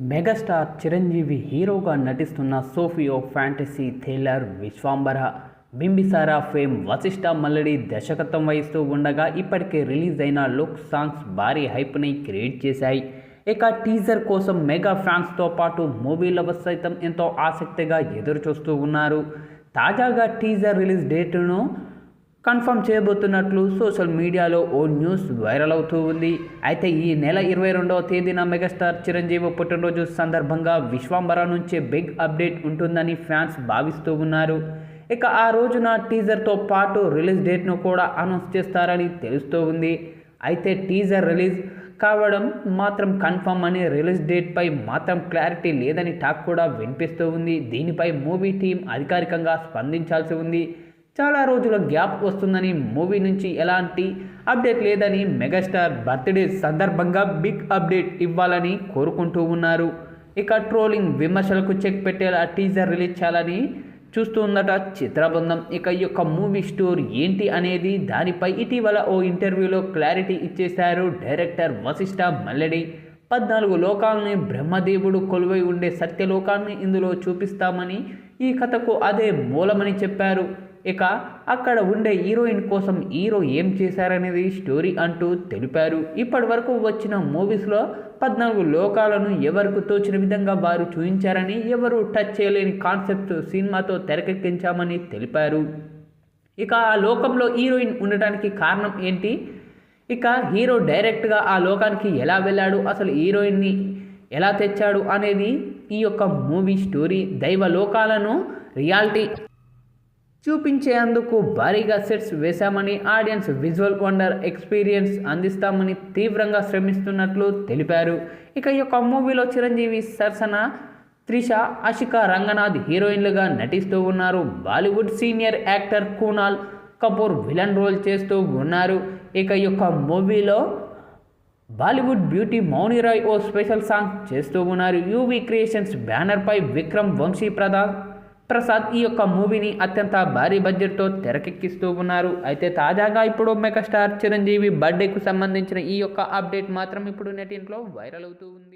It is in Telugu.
మెగాస్టార్ చిరంజీవి హీరోగా నటిస్తున్న socio fantasy thriller Vishwambhara. Bimbisara fame Vashishta Mallidi దర్శకత్వం వహిస్తూ ఉండగా ఇప్పటికే రిలీజ్ అయిన లుక్ సాంగ్స్ భారీ హైప్ని క్రియేట్ చేశాయి. ఇక టీజర్ కోసం మెగా ఫ్యాన్స్తో పాటు మూవీ లవర్స్ సైతం ఎంతో ఆసక్తిగా ఎదురు చూస్తూ ఉన్నారు. తాజాగా టీజర్ రిలీజ్ డేట్ను కన్ఫర్మ్ చేయబోతున్నట్లు సోషల్ మీడియాలో ఓ న్యూస్ వైరల్ అవుతూ ఉంది. అయితే ఈ నెల ఇరవై రెండవ తేదీన మెగాస్టార్ చిరంజీవి పుట్టినరోజు సందర్భంగా విశ్వాంబర నుంచే బిగ్ అప్డేట్ ఉంటుందని ఫ్యాన్స్ భావిస్తూ ఉన్నారు. ఇక ఆ రోజున టీజర్తో పాటు రిలీజ్ డేట్ను కూడా అనౌన్స్ చేస్తారని తెలుస్తూ ఉంది. అయితే టీజర్ రిలీజ్ కావడం మాత్రం కన్ఫర్మ్ అని రిలీజ్ డేట్పై మాత్రం క్లారిటీ లేదని టాక్ కూడా వినిపిస్తూ ఉంది. దీనిపై మూవీ టీం అధికారికంగా స్పందించాల్సి ఉంది. చాలా రోజుల గ్యాప్ వస్తుందని మూవీ నుంచి ఎలాంటి అప్డేట్ లేదని మెగాస్టార్ బర్త్డే సందర్భంగా బిగ్ అప్డేట్ ఇవ్వాలని కోరుకుంటూ ఉన్నారు. ఇక ట్రోలింగ్ విమర్శలకు చెక్ పెట్టేలా టీజర్ రిలీజ్ చేయాలని చూస్తూ ఉందట చిత్రబృందం. ఇక ఈ యొక్క మూవీ స్టోరీ ఏంటి అనేది దానిపై ఇటీవల ఓ ఇంటర్వ్యూలో క్లారిటీ ఇచ్చేశారు డైరెక్టర్ వశిష్ఠ మల్లెడి. పద్నాలుగు లోకాలని బ్రహ్మదేవుడు కొలువై ఉండే సత్యలోకాన్ని ఇందులో చూపిస్తామని ఈ కథకు అదే మూలమని చెప్పారు. ఇక అక్కడ ఉండే హీరోయిన్ కోసం హీరో ఏం చేశారనేది స్టోరీ అంటూ తెలిపారు. ఇప్పటి వరకు వచ్చిన మూవీస్లో పద్నాలుగు లోకాలను ఎవరికి తోచిన విధంగా వారు చూపించారని ఎవరు టచ్ చేయలేని కాన్సెప్ట్ సినిమాతో తెరకెక్కించామని తెలిపారు. ఇక ఆ లోకంలో హీరోయిన్ ఉండటానికి కారణం ఏంటి? ఇక హీరో డైరెక్ట్గా ఆ లోకానికి ఎలా వెళ్ళాడు? అసలు హీరోయిన్ని ఎలా తెచ్చాడు? అనేది ఈ యొక్క మూవీ స్టోరీ. దైవ లోకాలను రియాలిటీ చూపించేందుకు భారీగా సెట్స్ వేశామని ఆడియన్స్ విజువల్ వండర్ ఎక్స్పీరియన్స్ అందిస్తామని తీవ్రంగా శ్రమిస్తున్నట్లు తెలిపారు. ఇక ఈ యొక్క మూవీలో చిరంజీవి సరసన త్రిష అషిక రంగనాథ్ హీరోయిన్లుగా నటిస్తూ ఉన్నారు. Bollywood senior actor Kunal Kapoor villain role చేస్తూ ఉన్నారు. ఇక ఈ యొక్క మూవీలో బాలీవుడ్ బ్యూటీ మౌనిరాయ్ ఓ స్పెషల్ సాంగ్ చేస్తూ ఉన్నారు. యూవీ క్రియేషన్స్ బ్యానర్పై విక్రమ్ వంశీ ప్రధాన్ ప్రసాద్ ఈ యొక్క మూవీని అత్యంత భారీ బడ్జెట్తో తెరకెక్కిస్తూ ఉన్నారు. అయితే తాజాగా ఇప్పుడు మెగాస్టార్ చిరంజీవి బర్త్డేకు సంబంధించిన ఈ యొక్క అప్డేట్ మాత్రం ఇప్పుడు నెటింట్లో వైరల్ అవుతూ ఉంది.